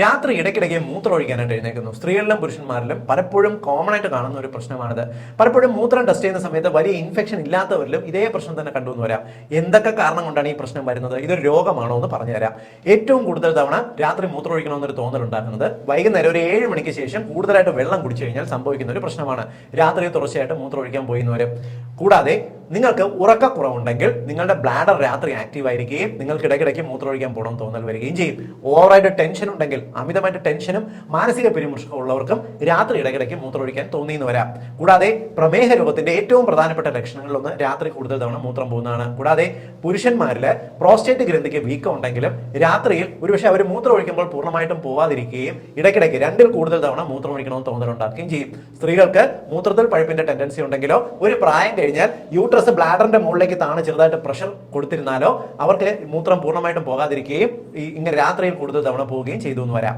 രാത്രി ഇടയ്ക്കിടയ്ക്ക് മൂത്രമൊഴിക്കാനായിട്ട് എഴുന്നേക്കുന്നു സ്ത്രീകളിലും പുരുഷന്മാരിലും പലപ്പോഴും കോമൺ ആയിട്ട് കാണുന്ന ഒരു പ്രശ്നമാണിത്. പലപ്പോഴും മൂത്രം ടെസ്റ്റ് ചെയ്യുന്ന സമയത്ത് വലിയ ഇൻഫെക്ഷൻ ഇല്ലാത്തവരിലും ഇതേ പ്രശ്നം തന്നെ കണ്ടു വരാം. എന്തൊക്കെ കാരണം കൊണ്ടാണ് ഈ പ്രശ്നം വരുന്നത്? ഇതൊരു രോഗമാണോ എന്ന് പറഞ്ഞുതരാം ഏറ്റവും കൂടുതൽ തവണ രാത്രി മൂത്രമൊഴിക്കണമെന്നൊരു തോന്നൽ ഉണ്ടാകുന്നത് വൈകുന്നേരം ഒരു ഏഴ് മണിക്ക് ശേഷം കൂടുതലായിട്ട് വെള്ളം കുടിച്ചു കഴിഞ്ഞാൽ സംഭവിക്കുന്ന ഒരു പ്രശ്നമാണ്. രാത്രി തുടർച്ചയായിട്ട് മൂത്രമൊഴിക്കാൻ പോയിന്നവരും കൂടാതെ നിങ്ങൾക്ക് ഉറക്കക്കുറവുണ്ടെങ്കിൽ നിങ്ങളുടെ ബ്ലാഡർ രാത്രി ആക്റ്റീവ് ആയിരിക്കുകയും നിങ്ങൾക്ക് ഇടയ്ക്കിടയ്ക്ക് മൂത്രമൊഴിക്കാൻ പോകണം തോന്നൽ വരികയും ചെയ്യും. ഓവറായിട്ട് ടെൻഷൻ ഉണ്ടെങ്കിൽ അമിതമായിട്ട് ടെൻഷനും മാനസിക പിരിമുറുക്കം ഉള്ളവർക്കും രാത്രി ഇടയ്ക്കിടയ്ക്ക് മൂത്രമൊഴിക്കാൻ തോന്നിയെന്ന് വരാം. കൂടാതെ പ്രമേഹ രോഗത്തിന്റെ ഏറ്റവും പ്രധാനപ്പെട്ട ലക്ഷണങ്ങളിലൊന്ന് രാത്രി കൂടുതൽ തവണ മൂത്രം പോകുന്നതാണ്. കൂടാതെ പുരുഷന്മാരിൽ പ്രോസ്റ്റേറ്റ് ഗ്രന്ഥിക്ക് വീക്കം ഉണ്ടെങ്കിലും രാത്രിയിൽ ഒരുപക്ഷെ അവർ മൂത്രം ഒഴിക്കുമ്പോൾ പൂർണമായിട്ടും പോവാതിരിക്കുകയും ഇടയ്ക്കിടയ്ക്ക് രണ്ടിൽ കൂടുതൽ തവണ മൂത്രം ഒഴിക്കണമെന്ന് തോന്നലുണ്ടാക്കുകയും ചെയ്യും. സ്ത്രീകൾക്ക് മൂത്രത്തിൽ പഴുപ്പിന്റെ ടെൻഡൻസി ഉണ്ടെങ്കിലോ ഒരു പ്രായം കഴിഞ്ഞാൽ യൂട്രസ് ബ്ലാഡറിന്റെ മുകളിലേക്ക് താണ് ചെറുതായിട്ട് പ്രഷർ കൊടുത്തിരുന്നാലോ അവർക്ക് മൂത്രം പൂർണമായിട്ടും പോകാതിരിക്കുകയും ഇങ്ങനെ രാത്രിയിൽ കൂടുതൽ തവണ പോവുകയും ചെയ്തു എന്ന് വരാം.